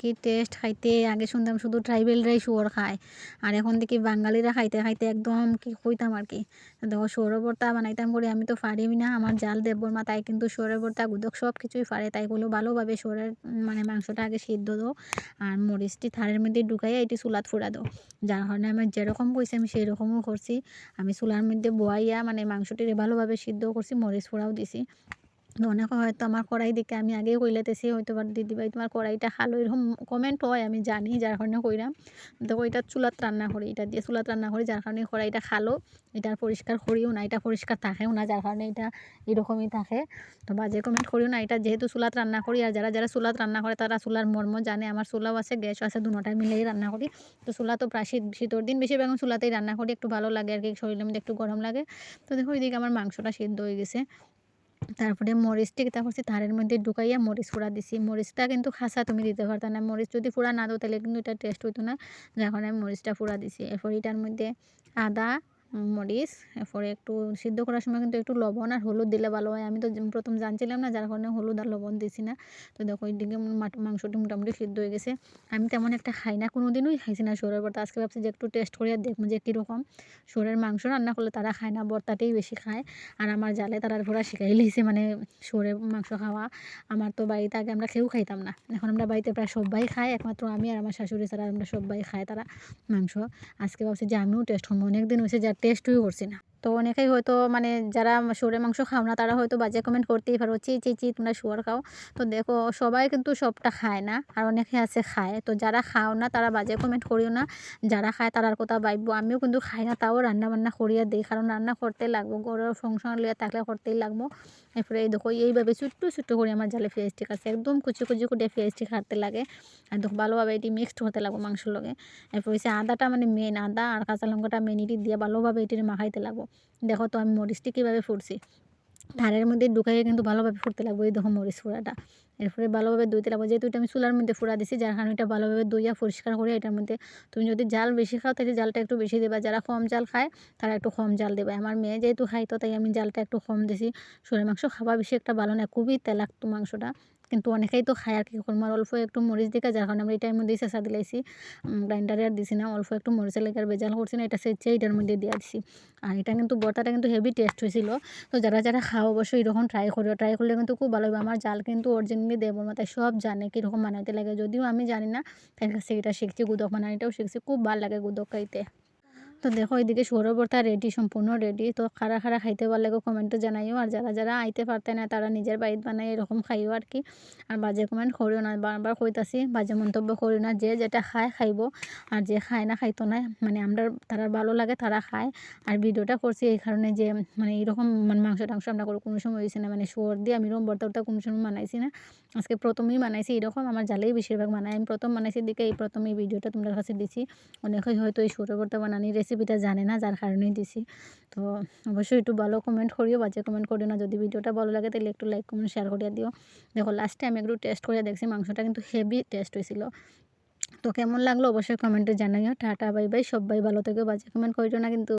কি টেস্ট খাইতে, আগে শুনতাম শুধু ট্রাইবেলরাই শুয়োর খায়। আর এখন দেখি বাঙালিরা খাইতে খাইতে একদম কি কইতাম আর কি। দেখো শুয়োরের ভর্তা বানাইতাম করি আমি তো পারি না আমার জাল দেবর মা, তাই কিন্তু শুয়োরের ভর্তা গুদক সব কিছুই পারে তাই বলো ভালোভাবে শুয়োরের মানে মাংসটা আগে সিদ্ধ দো আর মরিচটি থারের মধ্যে ঢুকাইয়া এটি চুলাত ফুরা দো। যার কারণে আমি যেরকম কইছি আমি সেই রকমও করছি আমি চুলার মধ্যে বোয়াইয়া মানে মাংসটিরে ভালোভাবে সিদ্ধ করছি মরিচ ফুরাও দিছি। অনেকে হয়তো আমার কড়াই দেখে আমি আগেই কইলাতেছি হয়তো বা দিদি ভাই তোমার কড়াইটা খালো এরকম কমেন্ট হয়, আমি জানি যার কারণে কইরাম দেখো এটা চুলাত রান্না করি, এটা দিয়ে চুলাত রান্না করি, যার কারণে কড়াইটা খালো এটা পরিষ্কার করিও না, এটা পরিষ্কার থাকেও না, যার কারণে এটা এরকমই থাকে। তো বাজে কমেন্ট করিও না, এটা যেহেতু চুলাত রান্না করি, আর যারা যারা চুলাত রান্না করে তারা চুলার মর্ম জানে, আমার চুলাও আছে, গ্যাসও আছে দুটাই মিলেই রান্না করি। তো চুলা তো প্রায় শীত শীতর দিন, বেশিরভাগ চুলাতেই রান্না করি, একটু ভালো লাগে আর কি, শরীরের মধ্যে একটু গরম লাগে। তো দেখো এদিকে আমার মাংসটা সিদ্ধ হয়ে গেছে। তারপরে মরিচটি কিতা করছি তারের মধ্যে ঢুকাইয়া মরিচ ফুড়া দিছি। মরিচটা কিন্তু খাসা তুমি দিতে পারতো না। মরিচ যদি ফুড়া না দাও তাহলে কিন্তু এটা টেস্ট হইতো না। যার কারণে আমি মরিচটা ফুড়া দিছি। এরপর এটার মধ্যে আদা মরিচ, এরপরে একটু সিদ্ধ করার সময় কিন্তু একটু লবণ আর হলুদ দিলে ভালো হয়। আমি তো প্রথম জানছিলাম না, যার কারণে হলুদ আর লবণ দিছি না। তো দেখো ওইদিকে মাংসটি মোটামুটি সিদ্ধ হয়ে গেছে। আমি তেমন একটা খাই না কোনো দিনই খাইছি না সরের ভর্তা আজকে ভাবছি যে একটু টেস্ট করে দেখব যে কীরকম। সরের মাংস রান্না করলে তারা খায় না ভর্তাটাই বেশি খায়। আর আমার জালে তারা পুরা শিখাই লিয়েছে মানে সরের মাংস খাওয়া। আমার তো বাড়িতে আগে আমরা কেউ খাইতাম না। এখন আমরা বাড়িতে প্রায় সবাই খাই একমাত্র আমি আর আমার শাশুড়ি ছাড়া আমরা সবাই খাই তারা মাংস। আজকে ভাবছি যে আমিও টেস্ট করব। অনেক দিন হয়েছে যা টেস্টই করছি না। তো অনেকেই হয়তো মানে যারা শুয়োরের মাংস খাও না, তারা হয়তো বাজে কমেন্ট করতেই পারো চি চি চি তোমরা শুয়োর খাও। তো দেখো, সবাই কিন্তু সবটা খায় না, আর অনেকে আছে খায়। তো যারা খাও না, তারা বাজে কমেন্ট করিও না। যারা খায় তারার কথা ভাববো আমিও কিন্তু খাই না, তাও রান্না বান্না করিয়া দিই, কারণ রান্না করতে লাগবো। গরুর সংসার লিয়ে থাকলে করতেই লাগবো। এরপরে এই দেখো এইভাবে ছোট্ট ছোট্ট করে আমার জালে ফেস্টিক আছে। একদম কুচি কুচি কুটে ফেস্টিক হাঁটতে লাগে। আর দেখো ভালোভাবে এটি মিক্সড হতে লাগবো মাংসর লগে। এরপর হচ্ছে আদাটা মানে মেন আদা আর কাঁচা লঙ্কাটা মেন এটি দিয়ে ভালোভাবে এটির মাখাইতে লাগবো। দেখো তো আমি মরিচটি কীভাবে ফুটছি। ধারের মধ্যে ঢুকাইয়ে কিন্তু ভালোভাবে ফুটতে লাগবো, এই দেখো মরিচ ফুড়াটা। এরপরে ভালোভাবে ধুইতে লাগবো, যেহেতু এটা আমি চুলার মধ্যে ফুড়া দিছি, যার কারণে এটা ভালোভাবে দইয়া পরিষ্কার করে এটার মধ্যে তুমি যদি জাল বেশি খাও, তাহলে জালটা একটু বেশি দেবা। যারা কম জাল খায়, তারা একটু কম জাল দেবে। আমার মেয়ে যেহেতু খাইতো তাই আমি জালটা একটু কম দিছি। শরীর মাংস খাওয়া বেশি একটা ভালো না, খুবই তেলাক্ত মাংসটা। কিন্তু অনেকেই তো খায় আর কি আর অল্প একটু মরিচ দিকে, যার কারণে আমরা এটার মধ্যেই চেঁচা দিলাইছি। গ্রাইন্ডারে আর দিছি না, অল্প একটু মরিচের লেগে আর বেজাল করছি না, এটা সেচে এটার মধ্যে দিয়ে দিছি। আর এটা কিন্তু বর্তাটা কিন্তু হেভি টেস্ট হয়েছিল তো যারা যারা খাও, অবশ্যই এরকম ট্রাই করিও। ট্রাই করলে কিন্তু খুব ভালো হবে। আমার জাল কিন্তু অরিজিনালি দেবর মাথায় সব জানে কীরকম বানাইতে লাগে। যদিও আমি জানি না, তার কাছে এটা শিখছি গুদক বানানিটাও শিখছি। খুব ভালো লাগে গুদক খাইতে। তো দেখো এদিকে সৌরভর্তা রেডি সম্পূর্ণ রেডি তো খারা খারা খাইতে পারলে কমেন্টে জানাইও। আর যারা যারা আইতে পারতে না তারা নিজের বাড়িতে বানাই, এরকম খাইও আর কি। আর বাজে কমেন্ট করিও না, বারবার কইতাছি, বাজে মন্তব্য করিও না, যে যেটা খায় খাইব। আর যে খায় না খাইতো না মানে আমরা তারা ভালো লাগে, তারা খায়। আর ভিডিওটা করছি এই কারণে যে মানে এরকম মানে মাংস টাংস আমরা কোনো সময় হয়েছি না মানে শোর দিয়ে আমি এরকম বর্তা কোনো সময় বানাইছি না। আজকে প্রথমেই বানাইছি এরকম, আমার জালেই বেশিরভাগ বানাই আমি প্রথম বানাইছি দিকে এই প্রথম এই ভিডিওটা তোমাদের কাছে দিছি। অনেকেই হয়তো এই সুরে বর্তা বানানি রেসিপিটা জানে না, যার কারণেই দিছি। তো অবশ্যই একটু ভালো কমেন্ট করিও, বাজে কমেন্ট করিও না। যদি ভিডিওটা ভালো লাগে, তাহলে একটু লাইক কমেন্ট শেয়ার করিয়া দিও। দেখো লাস্টে আমি একটু টেস্ট করিয়া দেখছি, মাংসটা কিন্তু হেভি টেস্ট হয়েছিল তো কেমন লাগল অবশ্যই কমেন্টে জানাইও। টাটা বাই বাই সবাই ভালো থেকে, বাজে কমেন্ট করিও না কিন্তু।